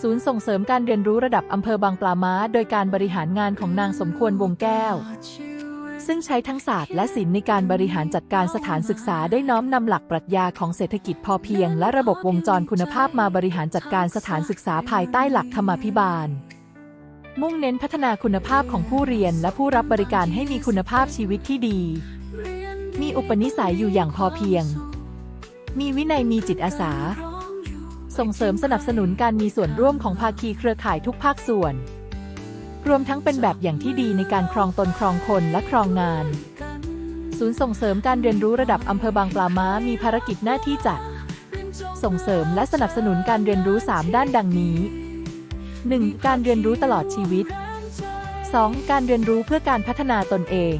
ศูนย์ส่งเสริมการเรียนรู้ระดับอำเภอบางปลาม้า โดยการบริหารงานของนางสมควรวงแก้ว ซึ่งใช้ทั้งศาสตร์และศิลป์ในการบริหารจัดการสถานศึกษาได้น้อมนำหลักปรัชญาของเศรษฐกิจพอเพียง และระบบวงจรคุณภาพมาบริหารจัดการสถานศึกษาภายใต้หลักธรรมาภิบาล มุ่งเน้นพัฒนาคุณภาพของผู้เรียนและผู้รับบริการให้มีคุณภาพชีวิตที่ดี มีอุปนิสัยอยู่อย่างพอเพียง มีวินัยมีจิตอาสา ส่งเสริมสนับสนุนการมีส่วนร่วมของภาคีเครือข่ายทุกภาคส่วน รวมทั้งเป็นแบบอย่างที่ดีในการครองตนครองคนและครองงาน ศูนย์ส่งเสริมการเรียนรู้ระดับอำเภอบางปลาม้ามีภารกิจหน้าที่จัด ส่งเสริมและสนับสนุนการเรียนรู้ 3 ด้านดังนี้ 1. การเรียนรู้ตลอดชีวิต 2. การเรียนรู้เพื่อการพัฒนาตนเอง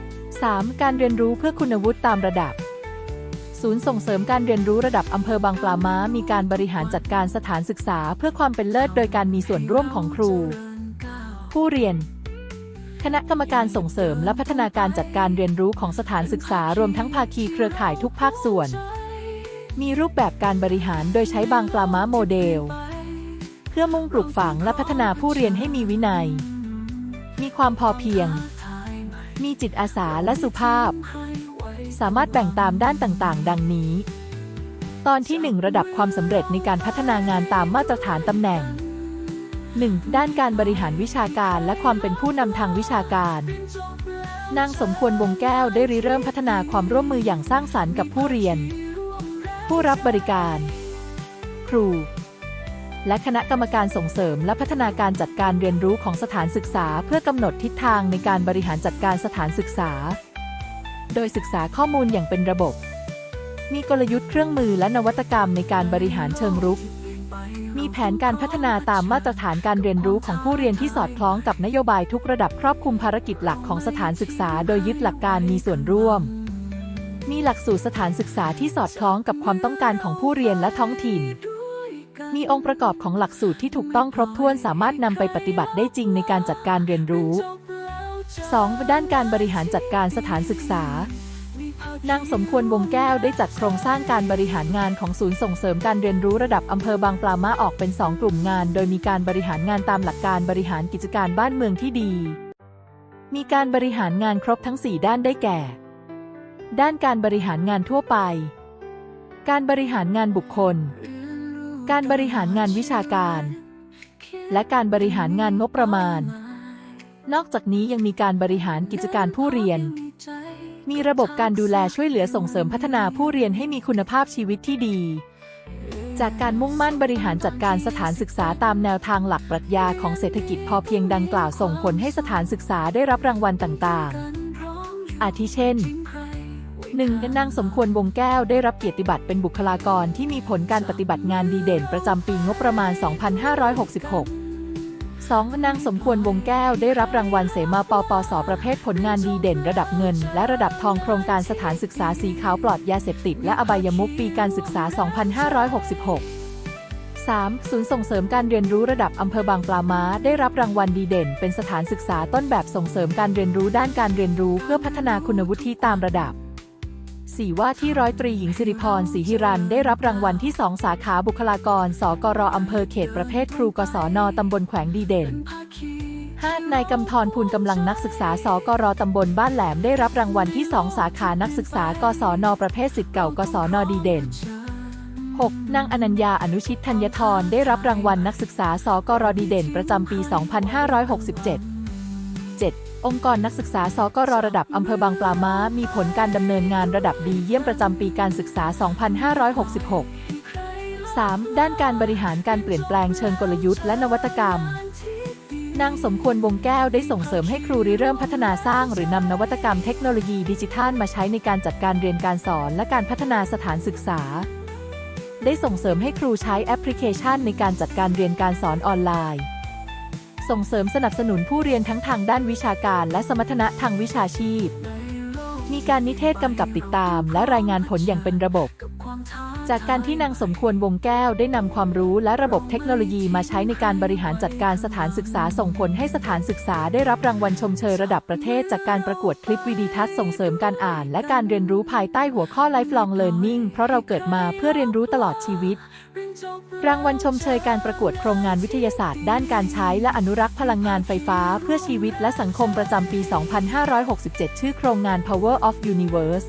3. การเรียนรู้เพื่อคุณวุฒิตามระดับ ศูนย์ส่งเสริมการเรียนรู้ระดับอำเภอบางปลาม้า มีการบริหารจัดการสถานศึกษาเพื่อความเป็นเลิศโดยการมีส่วนร่วมของครู ผู้เรียน คณะกรรมการส่งเสริมและพัฒนาการจัดการเรียนรู้ของสถานศึกษารวมทั้งภาคีเครือข่ายทุกภาคส่วน มีรูปแบบการบริหารโดยใช้บางปลาม้าโมเดล เพื่อมุ่งปลูกฝังและพัฒนาผู้เรียนให้มีวินัย มีความพอเพียง มีจิตอาสาและสุภาพ สามารถแบ่งตามด้านต่างๆ ดังนี้ ตอนที่ 1 ระดับความสำเร็จในการพัฒนางานตามมาตรฐานตำแหน่ง 1. ด้านการบริหารวิชาการและความเป็นผู้นำทางวิชาการ นางสมควรวงแก้วได้ริเริ่มพัฒนาความร่วมมืออย่างสร้างสรรค์กับผู้เรียน ผู้รับบริการ ครู และคณะกรรมการส่งเสริมและพัฒนาการจัดการเรียนรู้ของสถานศึกษา เพื่อกำหนดทิศทางในการบริหารจัดการสถานศึกษา โดยศึกษาข้อมูลอย่างเป็นระบบ มีกลยุทธ์เครื่องมือและนวัตกรรมในการบริหารเชิงรุก มีแผนการพัฒนาตามมาตรฐานการเรียนรู้ของผู้เรียนที่สอดคล้องกับนโยบายทุกระดับครอบคลุมภารกิจหลักของสถานศึกษา โดยยึดหลักการมีส่วนร่วม มีหลักสูตรสถานศึกษาที่สอดคล้องกับความต้องการของผู้เรียนและท้องถิ่นมีองค์ประกอบของหลักสูตรที่ถูกต้องครบถ้วนสามารถนำไปปฏิบัติได้จริงในการจัดการเรียนรู้ 2. ด้านการบริหารจัดการสถานศึกษานางสมควรวงแก้วได้จัดโครงสร้างการบริหารงานของศูนย์ส่งเสริมการเรียนรู้ระดับอำเภอบางปลาม้าออกเป็น 2 กลุ่มงาน โดยมีการบริหารงานตามหลักการบริหารกิจการบ้านเมืองที่ดี มีการบริหารงานครบทั้ง 4 ด้านได้แก่ ด้านการบริหารงานทั่วไป การบริหารงานบุคคล การบริหารงานวิชาการ และการบริหารงานงบประมาณ นอกจากนี้ยังมีการบริหารกิจการผู้เรียน มีระบบการดูแลช่วยเหลือส่งเสริมพัฒนาผู้เรียนให้มีคุณภาพชีวิตที่ดี จากการมุ่งมั่นบริหารจัดการสถานศึกษาตามแนวทางหลักปรัชญาของเศรษฐกิจพอเพียงดังกล่าวส่งผลให้สถานศึกษาได้รับรางวัลต่างๆ อาทิเช่น 1. นางสมควรวงแก้วได้รับเกียรติบัตรเป็นบุคลากรที่มีผลการปฏิบัติงานดีเด่นประจำปีงบประมาณ 2566 2. นางสมควรวงแก้วได้รับรางวัลเสมาปปสประเภทผลงานดีเด่นระดับเงิน และระดับทองโครงการสถานศึกษาสีขาวปลอดยาเสพติด และอบายมุขปีการศึกษา 2566 3. ศูนย์ส่งเสริมการเรียนรู้ระดับอำเภอบางปลาม้า ได้รับรางวัลดีเด่น เป็นสถานศึกษาต้นแบบส่งเสริมการเรียนรู้ด้านการเรียนรู้เพื่อพัฒนาคุณวุฒิตามระดับ 4. ว่าที่ร้อยตรีหญิงสิริพรศรีหิรันได้รับรางวัลที่2สาขาบุคลากร สกรอำเภอเขตประเภทครูกศนตำบลแขวงดีเด่น 5. นายกำธรภูลกำลังนักศึกษา สกรตำบลบ้านแหลมได้รับรางวัลที่2สาขานักศึกษากศนประเภทสิทธิ์เก่ากศนดีเด่น 6. นางอนัญญาอนุชิตธัญทรได้รับรางวัลนักศึกษา สกรดีเด่น ประจำปี 2567 องค์กรนักศึกษาสกรระดับอำเภอบางปลาม้า มีผลการดำเนินงานระดับดีเยี่ยมประจำปีการศึกษา 2566 3. ด้านการบริหารการเปลี่ยนแปลงเชิงกลยุทธ์และนวัตกรรม นางสมควรวงแก้วได้ส่งเสริมให้ครูริเริ่มพัฒนาสร้างหรือนำนวัตกรรมเทคโนโลยีดิจิทัลมาใช้ในการจัดการเรียนการสอนและการพัฒนาสถานศึกษา ได้ส่งเสริมให้ครูใช้แอปพลิเคชันในการจัดการเรียนการสอนออนไลน์ ส่งเสริมสนับสนุนผู้เรียนทั้งทางด้านวิชาการและสมรรถนะทางวิชาชีพ มีการนิเทศกำกับติดตามและรายงานผลอย่างเป็นระบบ จากการที่นางสมควรวงแก้วได้นำความรู้และระบบเทคโนโลยีมาใช้ในการบริหารจัดการสถานศึกษาส่งผลให้สถานศึกษาได้รับรางวัลชมเชยระดับประเทศ จากการประกวดคลิปวิดีทัศน์ส่งเสริมการอ่าน และการเรียนรู้ภายใต้หัวข้อ Lifelong Learning เพราะเราเกิดมาเพื่อเรียนรู้ตลอดชีวิต รางวัลชมเชยการประกวดโครงงานวิทยาศาสตร์ ด้านการใช้และอนุรักษ์พลังงานไฟฟ้า เพื่อชีวิตและสังคมประจำปี 2567 ชื่อโครงงาน Power of Universe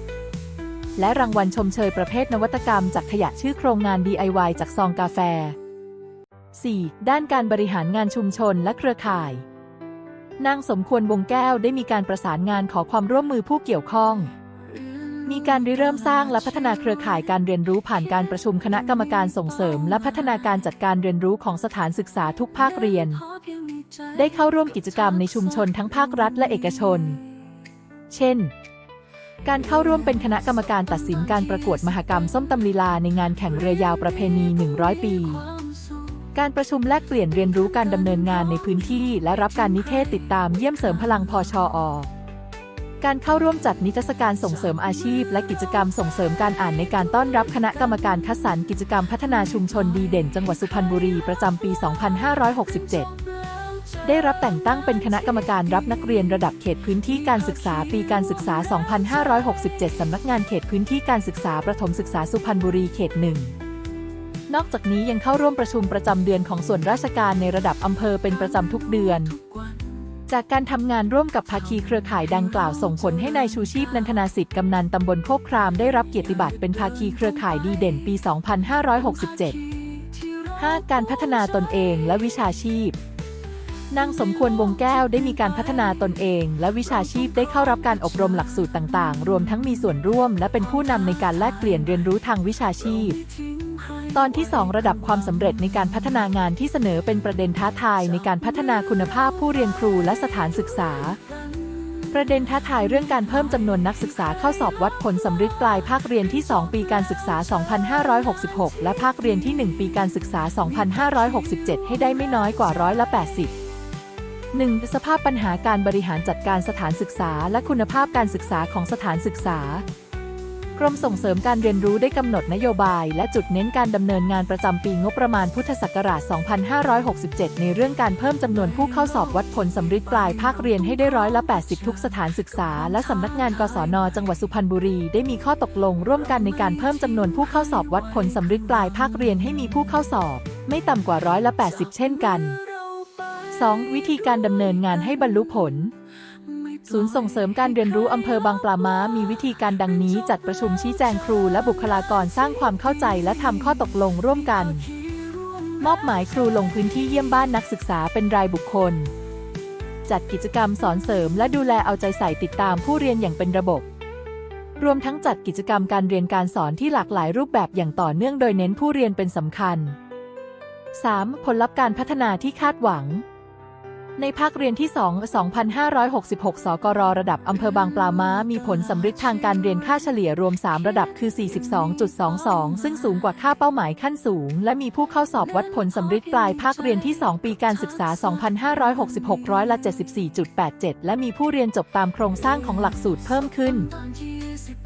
และรางวัลชมเชยประเภทนวัตกรรมจากขยะชื่อโครงงาน DIY จากซองกาแฟ 4. ด้านการบริหารงานชุมชนและเครือข่าย นางสมควรวงแก้วได้มีการประสานงานขอความร่วมมือผู้เกี่ยวข้อง มีการริเริ่มสร้างและพัฒนาเครือข่ายการเรียนรู้ผ่านการประชุมคณะกรรมการส่งเสริม และพัฒนาการจัดการเรียนรู้ของสถานศึกษาทุกภาคเรียน ได้เข้าร่วมกิจกรรมในชุมชนทั้งภาครัฐและเอกชน เช่น การเข้าร่วมเป็นคณะกรรมการตัดสินการประกวดมหกรรมส้มตำลีลาในงานแข่งเรือยาวประเพณี 100 ปี การประชุมแลกเปลี่ยนเรียนรู้การดำเนินงานในพื้นที่ และรับการนิเทศติดตามเยี่ยมเสริมพลังพอชออการเข้าร่วมจัดนิทรรศการส่งเสริมอาชีพ และกิจกรรมส่งเสริมการอ่านในการต้อนรับคณะกรรมการคัดสรรกิจกรรมพัฒนาชุมชนดีเด่น จังหวัดสุพรรณบุรีประจำปี 2567 ได้รับแต่งตั้งเป็นคณะกรรมการรับนักเรียนระดับเขตพื้นที่การศึกษาปีการศึกษา 2567 สำนักงานเขตพื้นที่การศึกษาประถมศึกษาสุพรรณบุรีเขตหนึ่งนอกจากนี้ยังเข้าร่วมประชุมประจำเดือนของส่วนราชการในระดับอำเภอเป็นประจำทุกเดือน จากการทำงานร่วมกับภาคีเครือข่ายดังกล่าวส่งผลให้นายชูชีพนันทนาสิทธิ์กำนันตำบลโคกครามได้รับเกียรติบัตรเป็นภาคีเครือข่ายดีเด่นปี 2567 5. การพัฒนาตนเองและวิชาชีพ นางสมควรวงแก้วได้มีการพัฒนาตนเอง และวิชาชีพได้เข้ารับการอบรมหลักสูตรต่างๆ รวมทั้งมีส่วนร่วม และเป็นผู้นำในการแลกเปลี่ยนเรียนรู้ทางวิชาชีพ ตอนที่ 2 ระดับความสำเร็จในการพัฒนางานที่เสนอเป็นประเด็นท้าทายในการพัฒนาคุณภาพผู้เรียนครูและสถานศึกษา ประเด็นท้าทายเรื่องการเพิ่มจำนวนนักศึกษาเข้าสอบวัดผลสำฤทธิ์ปลายภาคเรียนที่ 2 ปีการศึกษา 2566 และภาคเรียนที่ 1 ปีการศึกษา 2567 ให้ได้ไม่น้อยกว่าร้อยละ80 1. สภาพปัญหาการบริหารจัดการสถานศึกษา และคุณภาพการศึกษาของสถานศึกษากรมส่งเสริมการเรียนรู้ได้กำหนดนโยบาย และจุดเน้นการดำเนินงานประจำปีงบประมาณพุทธศักราช 2567 ในเรื่องการเพิ่มจำนวนผู้เข้าสอบวัดผลสำฤทธิ์ปลายภาคเรียนให้ได้ร้อยละ 80 ทุกสถานศึกษา และสำนักงานกศน จังหวัดสุพรรณบุรี ได้มีข้อตกลงร่วมกันในการเพิ่มจำนวนผู้เข้าสอบวัดผลสำฤทธิ์ปลายภาคเรียนให้มีผู้เข้าสอบ ไม่ต่ำกว่าร้อยละ 80 เช่นกัน 2. วิธีการดำเนินงานให้บรรลุผล ศูนย์ส่งเสริมการเรียนรู้อำเภอบางปลาม้า มีวิธีการดังนี้ จัดประชุมชี้แจงครูและบุคลากรสร้างความเข้าใจและทำข้อตกลงร่วมกัน มอบหมายครูลงพื้นที่เยี่ยมบ้านนักศึกษาเป็นรายบุคคล จัดกิจกรรมสอนเสริมและดูแลเอาใจใส่ติดตามผู้เรียนอย่างเป็นระบบ รวมทั้งจัดกิจกรรมการเรียนการสอนที่หลากหลายรูปแบบอย่างต่อเนื่องโดยเน้นผู้เรียนเป็นสำคัญ 3. ผลลัพธ์การพัฒนาที่คาดหวัง ในภาคเรียนที่ 2 2566 สกรระดับอำเภอบางปลาม้า มีผลสำฤทธิ์ทางการเรียนค่าเฉลี่ยรวม 3 ระดับคือ 42.22 ซึ่งสูงกว่าค่าเป้าหมายขั้นสูง และมีผู้เข้าสอบวัดผลสำฤทธิ์ปลายภาคเรียนที่ 2 ปีการศึกษา 2566 ร้อยละ 74.87 และมีผู้เรียนจบตามโครงสร้างของหลักสูตรเพิ่มขึ้น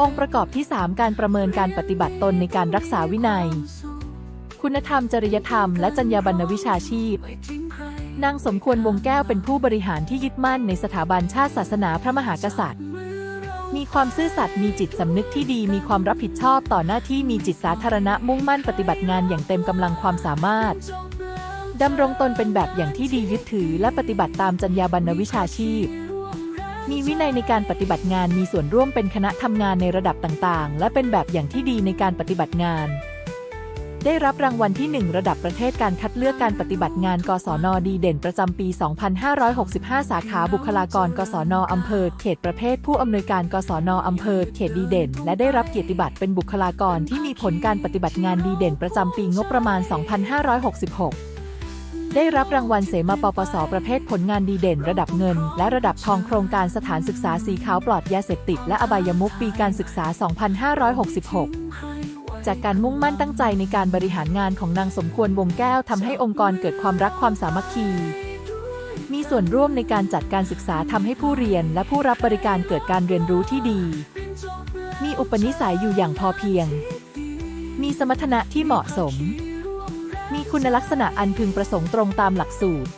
องค์ประกอบที่ 3 การประเมินการปฏิบัติตนในการรักษาวินัย คุณธรรมจริยธรรม และจรรยาบรรณวิชาชีพ นางสมควรวงแก้วเป็นผู้บริหารที่ยึดมั่นในสถาบันชาติศาสนาพระมหากษัตริย์ มีความซื่อสัตย์มีจิตสำนึกที่ดี มีความรับผิดชอบต่อหน้าที่มีจิตสาธารณะมุ่งมั่นปฏิบัติงานอย่างเต็มกำลังความสามารถดำรงตนเป็นแบบอย่างที่ดียึดถือ และปฏิบัติตามจรรยาบรรณวิชาชีพ มีวินัยในการปฏิบัติงานมีส่วนร่วมเป็นคณะทำงานในระดับต่างๆ และเป็นแบบอย่างที่ดีในการปฏิบัติงาน ได้รับรางวัลที่ 1 ระดับประเทศการคัดเลือกการปฏิบัติงาน กศนดีเด่นประจำปี 2565 สาขาบุคลากร กศนอำเภอ เขตประเภทผู้อำนวยการ กศนอำเภอ เขตดีเด่น และได้รับเกียรติบัตรเป็นบุคลากรที่มีผลการปฏิบัติงานดีเด่นประจำปีงบประมาณ 2566ได้รับรางวัลเสมาปปส ประเภทผลงานดีเด่น ระดับเงิน และระดับทองโครงการสถานศึกษาสีขาวปลอดยาเสพติด และอบายมุขปีการศึกษา 2566 จากการมุ่งมั่นตั้งใจในการบริหารงานของนางสมควรวงแก้วทำให้องค์กรเกิดความรักความสามัคคี มีส่วนร่วมในการจัดการศึกษาทำให้ผู้เรียนและผู้รับบริการเกิดการเรียนรู้ที่ดี มีอุปนิสัยอยู่อย่างพอเพียง มีสมรรถนะที่เหมาะสม มีคุณลักษณะอันพึงประสงค์ตรงตามหลักสูตร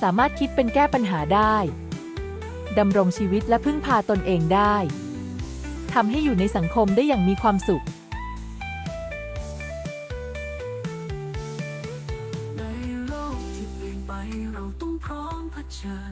สามารถคิดเป็นแก้ปัญหาได้ดำรงชีวิตและพึ่งพาตนเองได้ทำให้อยู่ในสังคมได้อย่างมีความสุข